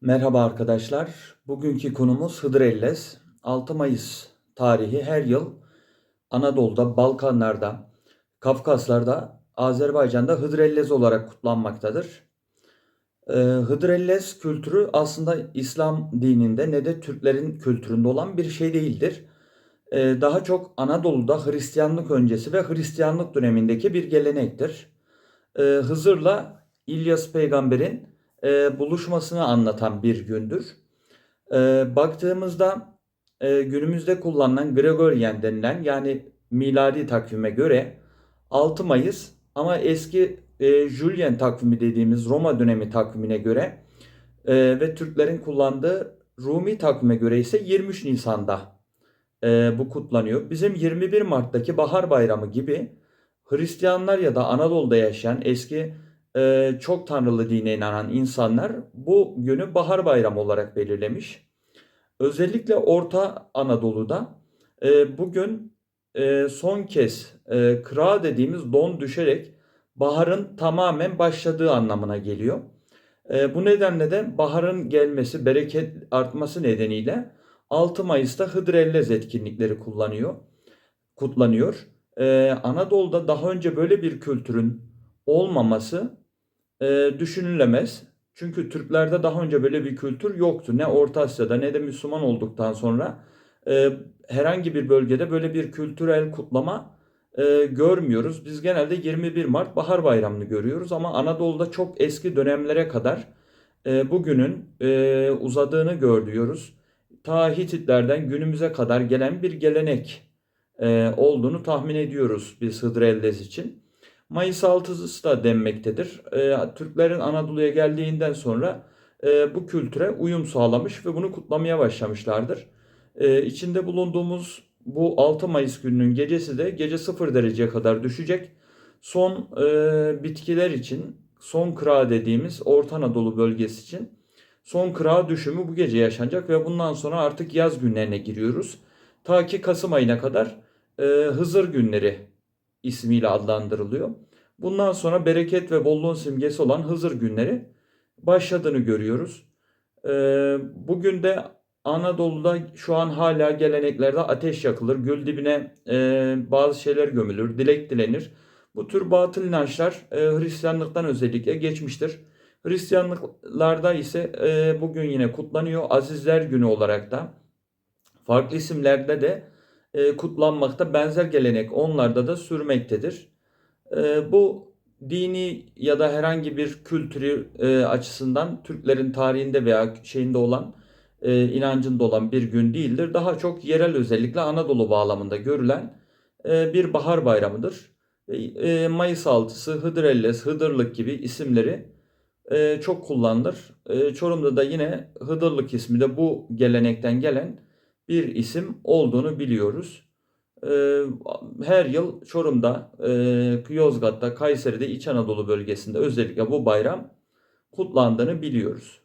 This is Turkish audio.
Merhaba arkadaşlar. Bugünkü konumuz Hıdrellez. 6 Mayıs tarihi her yıl Anadolu'da, Balkanlar'da, Kafkaslar'da, Azerbaycan'da Hıdrellez olarak kutlanmaktadır. Ee, Hıdrellez kültürü aslında İslam dininde ne de Türklerin kültüründe olan bir şey değildir. Ee, daha çok Anadolu'da Hristiyanlık öncesi ve Hristiyanlık dönemindeki bir gelenektir. Ee, Hızır'la İlyas peygamberin e, buluşmasını anlatan bir gündür. E, baktığımızda e, günümüzde kullanılan Gregorian denilen yani miladi takvime göre 6 Mayıs ama eski e, Julian takvimi dediğimiz Roma dönemi takvimine göre e, ve Türklerin kullandığı Rumi takvime göre ise 23 Nisan'da e, bu kutlanıyor. Bizim 21 Mart'taki Bahar Bayramı gibi Hristiyanlar ya da Anadolu'da yaşayan eski e, çok tanrılı dine inanan insanlar bu günü Bahar Bayramı olarak belirlemiş. Özellikle Orta Anadolu'da e, bugün e, son kez e, kıra dediğimiz don düşerek baharın tamamen başladığı anlamına geliyor. E, bu nedenle de baharın gelmesi, bereket artması nedeniyle 6 Mayıs'ta Hıdrellez etkinlikleri kullanıyor, kutlanıyor. E, Anadolu'da daha önce böyle bir kültürün olmaması e, düşünülemez. Çünkü Türklerde daha önce böyle bir kültür yoktu. Ne Orta Asya'da ne de Müslüman olduktan sonra e, herhangi bir bölgede böyle bir kültürel kutlama e, görmüyoruz. Biz genelde 21 Mart Bahar Bayramı'nı görüyoruz ama Anadolu'da çok eski dönemlere kadar e, bugünün e, uzadığını görüyoruz. Ta Hititlerden günümüze kadar gelen bir gelenek e, olduğunu tahmin ediyoruz biz Hıdrellez için. Mayıs 6'sı da denmektedir. E, Türklerin Anadolu'ya geldiğinden sonra e, bu kültüre uyum sağlamış ve bunu kutlamaya başlamışlardır. E, içinde bulunduğumuz bu 6 Mayıs gününün gecesi de gece 0 dereceye kadar düşecek. Son e, bitkiler için, son kıra dediğimiz Orta Anadolu bölgesi için son kıra düşümü bu gece yaşanacak ve bundan sonra artık yaz günlerine giriyoruz. Ta ki Kasım ayına kadar e, Hızır günleri ismiyle adlandırılıyor. Bundan sonra bereket ve bolluğun simgesi olan Hızır günleri başladığını görüyoruz. Ee, bugün de Anadolu'da şu an hala geleneklerde ateş yakılır, gül dibine e, bazı şeyler gömülür, dilek dilenir. Bu tür batıl inançlar e, Hristiyanlıktan özellikle geçmiştir. Hristiyanlıklarda ise e, bugün yine kutlanıyor. Azizler Günü olarak da farklı isimlerde de e, kutlanmakta. Benzer gelenek onlarda da sürmektedir. E, bu dini ya da herhangi bir kültürü e, açısından Türklerin tarihinde veya şeyinde olan e, inancında olan bir gün değildir. Daha çok yerel özellikle Anadolu bağlamında görülen e, bir bahar bayramıdır. E, Mayıs 6'sı, Hıdrellez, Hıdırlık gibi isimleri e, çok kullanılır. E, Çorum'da da yine Hıdırlık ismi de bu gelenekten gelen bir isim olduğunu biliyoruz. Ee, her yıl Çorum'da, e, Yozgat'ta, Kayseri'de, İç Anadolu bölgesinde özellikle bu bayram kutlandığını biliyoruz.